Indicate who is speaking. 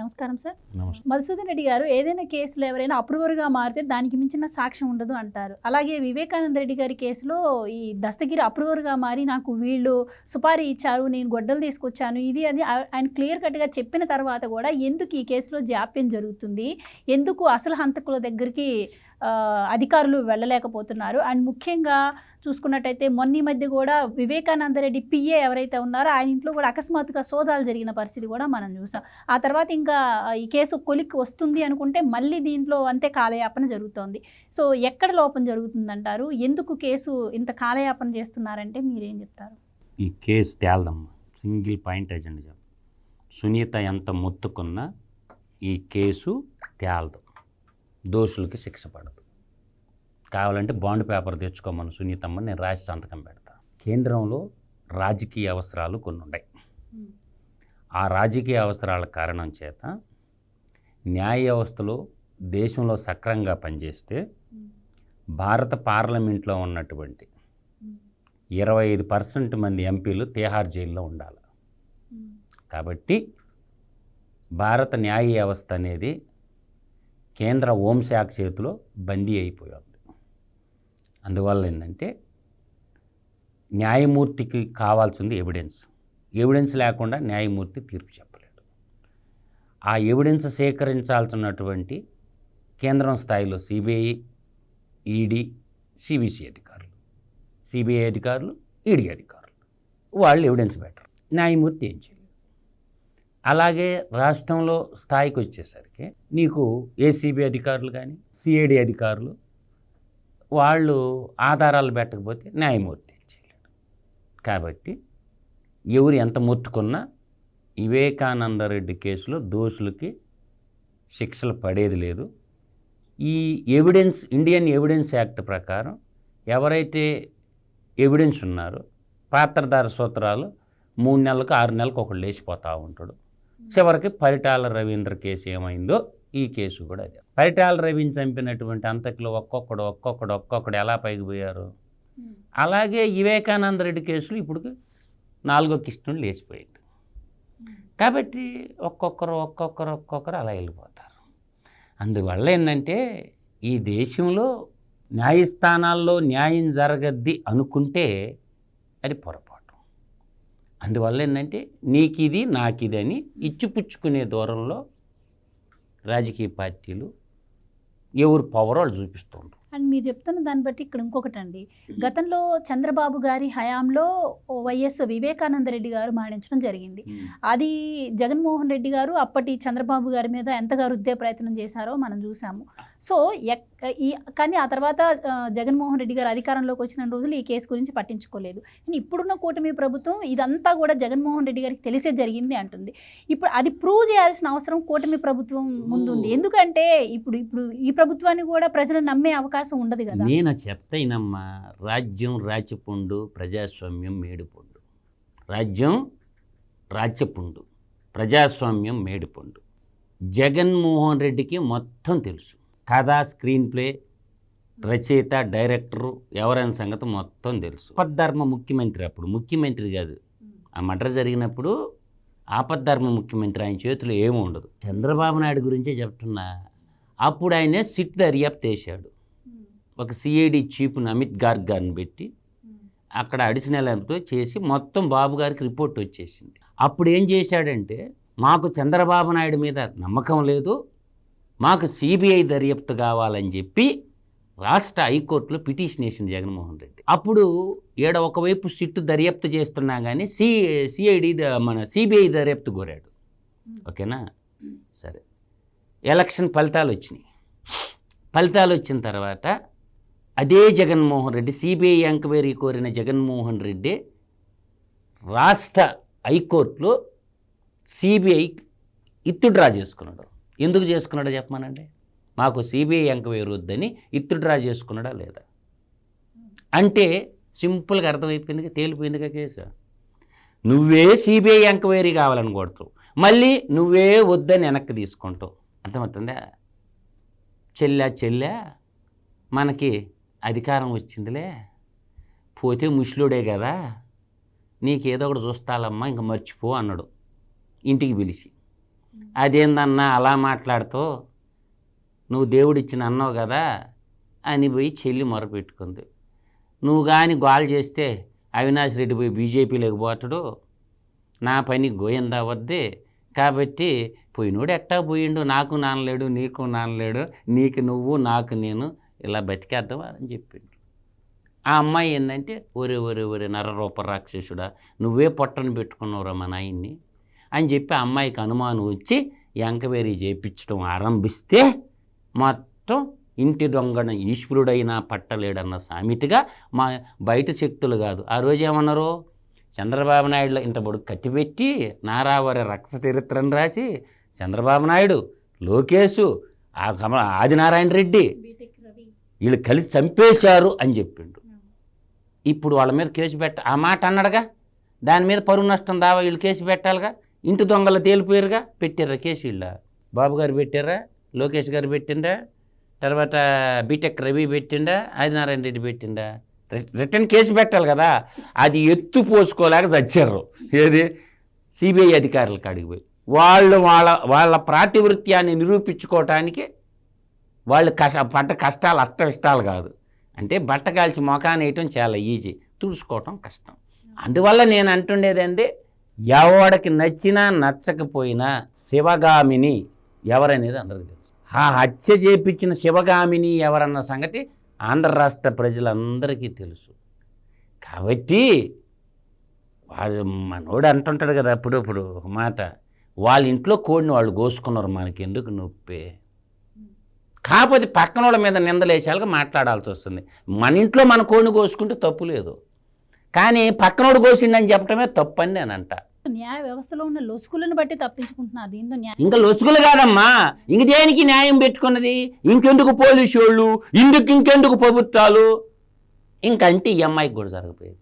Speaker 1: నమస్కారం సార్. మధుసూదన్ రెడ్డి గారు ఏదైనా కేసులో ఎవరైనా అప్రూవర్గా మారితే దానికి మించిన సాక్ష్యం ఉండదు అంటారు. అలాగే వివేకానంద రెడ్డి గారి కేసులో ఈ దస్తగిరి అప్రూవర్గా మారి నాకు వీళ్ళు సుపారీ ఇచ్చారు నేను గొడ్డలు తీసుకొచ్చాను ఇది అని ఆ- ఆయన క్లియర్ కట్గా చెప్పిన తర్వాత కూడా ఎందుకు ఈ కేసులో జాప్యం జరుగుతుంది? ఎందుకు అసలు హంతకుల దగ్గరికి అధికారులు వెళ్ళలేకపోతున్నారు. అండ్ ముఖ్యంగా చూసుకున్నట్టయితే మొన్న ఈ మధ్య కూడా వివేకానంద రెడ్డి పిఏ ఎవరైతే ఉన్నారో ఆయన ఇంట్లో కూడా అకస్మాత్తుగా సోదాలు జరిగిన పరిస్థితి కూడా మనం చూసాం. ఆ తర్వాత ఇంకా ఈ కేసు కొలిక్కి వస్తుంది అనుకుంటే మళ్ళీ దీంట్లో అంతే కాలయాపన జరుగుతోంది. సో ఎక్కడ లోపం జరుగుతుందంటారు? ఎందుకు కేసు ఇంత కాలయాపన చేస్తున్నారంటే మీరేం చెప్తారు?
Speaker 2: ఈ కేసు తేలదమ్మా. సింగిల్ పాయింట్ ఎజెండా సునీత ఎంత మొత్తుకున్నా ఈ కేసు తేలదు. దోషులకి శిక్ష పడదు. కావాలంటే బాండ్ పేపర్ తెచ్చుకోమని సునీతమ్మ నేను రాసి సంతకం పెడతా. కేంద్రంలో రాజకీయ అవసరాలు కొన్ని ఉన్నాయి ఆ రాజకీయ అవసరాల కారణం చేత న్యాయ వ్యవస్థలో దేశంలో సక్రంగా పనిచేస్తే భారత పార్లమెంట్లో ఉన్నటువంటి ఇరవై ఐదు పర్సెంట్ మంది ఎంపీలు తీహార్ జైల్లో ఉండాలి. కాబట్టి భారత న్యాయ వ్యవస్థ అనేది కేంద్ర హోంశాఖ చేతిలో బందీ అయిపోయింది. అందువల్ల ఏంటంటే న్యాయమూర్తికి కావాల్సింది ఎవిడెన్స్ ఎవిడెన్స్ లేకుండా న్యాయమూర్తి తీర్పు చెప్పలేడు ఆ ఎవిడెన్స్ సేకరించాల్సినటువంటి కేంద్రం స్థాయిలో సిబిఐ ఈడీ సిబిసి అధికారులు. సిబిఐ అధికారులు ఈడీ అధికారులు. వాళ్ళు ఎవిడెన్స్ పెట్టరు. న్యాయమూర్తి ఏం చేయలేదు. అలాగే రాష్ట్రంలో స్థాయికి వచ్చేసరికి నీకు ఏసీబీ అధికారులు కానీ సిఐడి అధికారులు వాళ్ళు ఆధారాలు పెట్టకపోతే న్యాయమూర్తి చేయలేరు. కాబట్టి ఎవరు ఎంత మొత్తుకున్నా వివేకానంద రెడ్డి కేసులో దోషులకి శిక్షలు పడేది లేదు. ఈ ఎవిడెన్స్ ఇండియన్ ఎవిడెన్స్ యాక్ట్ ప్రకారం ఎవరైతే ఎవిడెన్స్ ఉన్నారో పాత్రధార సూత్రాలు మూడు నెలలకు ఆరు నెలలకు ఒకళ్ళు లేచిపోతూ ఉంటాడు. చివరికి పరిటాల రవీంద్ర కేసు ఏమైందో ఈ కేసు కూడా అదే. పరిటాల రవిని చంపినటువంటి అంతకులు ఒక్కొక్కడు ఒక్కొక్కడు ఒక్కొక్కడు ఎలా పైకి పోయారు? అలాగే వివేకానంద రెడ్డి కేసులు ఇప్పుడు నాలుగో కిష్ణుడు లేచిపోయింది కాబట్టి ఒక్కొక్కరు ఒక్కొక్కరు ఒక్కొక్కరు అలా వెళ్ళిపోతారు. అందువల్ల ఏంటంటే ఈ దేశంలో న్యాయస్థానాల్లో న్యాయం జరగద్ది అనుకుంటే అది పొరపాటు. అందువల్ల ఏంటంటే నీకు ఇది నాకు ఇది అని ఇచ్చిపుచ్చుకునే దూరంలో రాజకీయ పార్టీలు ఎవరు పవర్ వాళ్ళు చూపిస్తుండ్రు.
Speaker 1: అండ్ మీరు చెప్తున్న దాన్ని బట్టి ఇక్కడ ఇంకొకటి అండి గతంలో చంద్రబాబు గారి హయాంలో వైఎస్ వివేకానంద రెడ్డి గారు మరణించడం జరిగింది. అది జగన్మోహన్ రెడ్డి గారు అప్పటి చంద్రబాబు గారి మీద ఎంతగా రుద్దే ప్రయత్నం చేశారో మనం చూసాము. సో ఈ కానీ ఆ తర్వాత జగన్మోహన్ రెడ్డి గారు అధికారంలోకి వచ్చిన రోజులు ఈ కేసు గురించి పట్టించుకోలేదు. కానీ ఇప్పుడున్న కూటమి ప్రభుత్వం ఇదంతా కూడా జగన్మోహన్ రెడ్డి గారికి తెలిసే జరిగింది అంటుంది. ఇప్పుడు అది ప్రూవ్ చేయాల్సిన అవసరం కూటమి ప్రభుత్వం ముందుంది. ఎందుకంటే ఇప్పుడు ఇప్పుడు ఈ ప్రభుత్వాన్ని కూడా ప్రజలు నమ్మే అవకాశం ఉండదు కదా.
Speaker 2: నేను చెప్తాయినమ్మా రాజ్యం రాచపుండు ప్రజాస్వామ్యం మేడిపండు. రాజ్యం రాచపుండు ప్రజాస్వామ్యం మేడిపండు. జగన్మోహన్ రెడ్డికి మొత్తం తెలుసు. కథ స్క్రీన్ ప్లే రచయిత డైరెక్టరు ఎవరైన సంగతి మొత్తం తెలుసు. ఆపద్ధర్మ ముఖ్యమంత్రి అప్పుడు. ముఖ్యమంత్రి కాదు. ఆ మటర్ జరిగినప్పుడు ఆపద్ధర్మ ముఖ్యమంత్రి ఆయన చేతిలో ఏమి ఉండదు. చంద్రబాబు నాయుడు గురించే చెప్తున్నా. అప్పుడు ఆయన సిట్ దర్యాప్తు వేశాడు ఒక సిఐడి చీఫ్ను అమిత్ గార్గ్ గారిని పెట్టి అక్కడ అడిషనల్ ఎంతో చేసి మొత్తం బాబు గారికి రిపోర్ట్ వచ్చేసింది. అప్పుడు ఏం చేశాడంటే మాకు చంద్రబాబు నాయుడు మీద నమ్మకం లేదు. మాకు సిబిఐ దర్యాప్తు కావాలని చెప్పి రాష్ట్ర హైకోర్టులో పిటిషన్ వేసింది జగన్మోహన్ రెడ్డి. అప్పుడు ఈడ ఒకవైపు సిట్టు దర్యాప్తు చేస్తున్నా కానీ సి సిఐడి మన సిబిఐ దర్యాప్తు కోరాడు. ఓకేనా? సరే. ఎలక్షన్ ఫలితాలు వచ్చినాయి. ఫలితాలు వచ్చిన తర్వాత అదే జగన్మోహన్ రెడ్డి సిబిఐ ఎంక్వైరీ కోరిన జగన్మోహన్ రెడ్డి రాష్ట్ర హైకోర్టులో సిబిఐ ఇత్తుడ్రా చేసుకున్నాడు ఎందుకు చేసుకున్నాడో చెప్పమానండి. మాకు సిబిఐ ఎంక్వైరీ వద్దని ఇత్తుడ్రా చేసుకున్నాడా లేదా? అంటే సింపుల్గా అర్థమైపోయిందిగా తేలిపోయిందిగా కేసు. నువ్వే సిబిఐ ఎంక్వైరీ కావాలని కొడతావు మళ్ళీ నువ్వే వద్దని వెనక్కి తీసుకుంటావు. అర్థమవుతుందా? చెల్లా చెల్లా మనకి అధికారం వచ్చిందిలే. పోతే ముసలుడే కదా. నీకేదో ఒకటి చూస్తాలమ్మా ఇంక మర్చిపో అన్నాడు. ఇంటికి పిలిచి. అదేందన్నా అలా మాట్లాడుతూ నువ్వు దేవుడిచ్చిన అన్నావు కదా అని పోయి చెల్లి మొరపెట్టుకుంది. నువ్వు కానీ గోల్ చేస్తే అవినాష్ రెడ్డి పోయి బీజేపీలోకి పోతాడు నా పని గోయిందా వద్దే. కాబట్టి పోయినోడు ఎట్టా పోయిండు? నాకు నానలేడు నీకు నానలేడు నీకు నువ్వు నాకు నేను ఇలా బతికేద్దామా అని చెప్పిండు. ఆ అమ్మాయి ఏంటంటే ఒరే ఒరే ఒరే నరరూప రాక్షసుడా నువ్వే పొట్టను పెట్టుకున్నావురా మా నాయన్ని. అని చెప్పి అమ్మాయికి అనుమానం వచ్చి ఎంకవేరీ చేయించడం ఆరంభిస్తే మొత్తం ఇంటి దొంగన ఈశ్వరుడైనా పట్టలేడన్న సామెతగా మా బయట శక్తులు కాదు. ఆ రోజు ఏమన్నారు? చంద్రబాబు నాయుడులో ఇంత బొడుగు కట్టిపెట్టి నారావారి రక్త చరిత్రను రాసి చంద్రబాబు నాయుడు లోకేషు ఆ కమల ఆదినారాయణ రెడ్డి వీళ్ళు కలిసి చంపేశారు అని చెప్పిండు. ఇప్పుడు వాళ్ళ మీద కేసు పెట్ట ఆ మాట అన్నాడుగా? దాని మీద పరువు నష్టం దావా వీళ్ళు కేసు పెట్టాలిగా? ఇంటి దొంగలు తేలిపోయారుగా? పెట్టారా కేసు వీళ్ళ. బాబు గారు పెట్టారా లోకేష్ గారు పెట్టిండా తర్వాత బీటెక్ రవి పెట్టిండా ఆదినారాయణ రెడ్డి పెట్టిండా రిటర్న్ కేసు పెట్టాలి కదా. అది ఎత్తు పోసుకోలేక చచ్చారు. ఏది? సిబిఐ అధికారుల కాడికి పోయి వాళ్ళు వాళ్ళ వాళ్ళ ప్రాతివృత్యాన్ని నిరూపించుకోవటానికి వాళ్ళు కష్ట పడ్డ కష్టాలు అష్ట ఇష్టాలు కాదు. అంటే బట్ట కాల్చి మొఖాన్ని వేయటం చాలా ఈజీ. తుడుచుకోవటం కష్టం. అందువల్ల నేను అంటుండేది ఎవడికి నచ్చినా నచ్చకపోయినా శివగామిని ఎవరనేది అందరికీ తెలుసు. ఆ హత్య చేపించిన శివగామిని ఎవరన్న సంగతి ఆంధ్ర రాష్ట్ర ప్రజలందరికీ తెలుసు. కాబట్టి వాడు మనోడు అంటుంటాడు కదా అప్పుడప్పుడు ఒక మాట వాళ్ళ ఇంట్లో కోడిని వాళ్ళు కోసుకున్నారు మనకి ఎందుకు నొప్పి? కాకపోతే పక్కన వాళ్ళ మీద నిందలేసేలాగా మాట్లాడాల్సి వస్తుంది. మన ఇంట్లో మన కోడిని కోసుకుంటే తప్పు లేదు. కానీ పక్కనోడు కోసిండని చెప్పడమే తప్పని నేను అంట
Speaker 1: న్యాయ వ్యవస్థలో ఉన్న లొసుకులను బట్టి తప్పించుకుంటున్నారు దీంతో న్యాయం.
Speaker 2: ఇంకా లొసుకులు కాదమ్మా. ఇంక దేనికి న్యాయం పెట్టుకున్నది? ఇంకెందుకు పోలీసు వాళ్ళు ఇందుకు ఇంకెందుకు ప్రభుత్వాలు? ఇంకంటే ఈ అమ్మాయికి కూడా జరగపోయేది.